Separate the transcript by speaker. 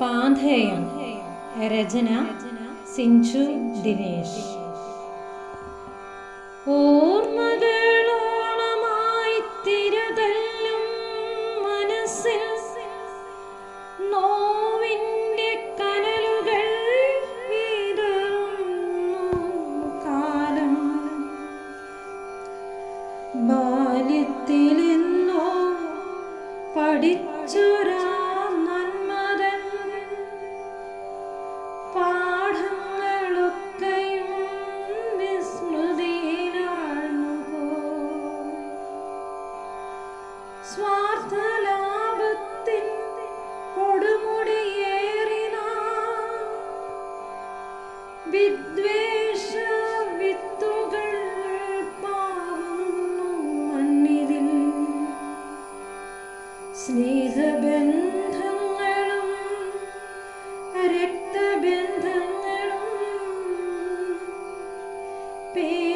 Speaker 1: പാന്ധേയം രചന സിഞ്ചു ദിനേശ്. ഓർമ്മകളോണമായി തിരതല്ലും മനസ്സിൽ നോവിന്റെ കനലുകൾ കാലം. ബാല്യത്തിലെന്നോ പഠിച്ചൊരാ സ്വാർത്ഥലാഭത്തിൻ കൊടുമുടിയേറിന. വിദ്വേഷ വിത്തുകൾ പാവുന്നു മണ്ണിതിൽ. സ്നേഹബന്ധങ്ങളും രക്തബന്ധങ്ങളും പേരിനു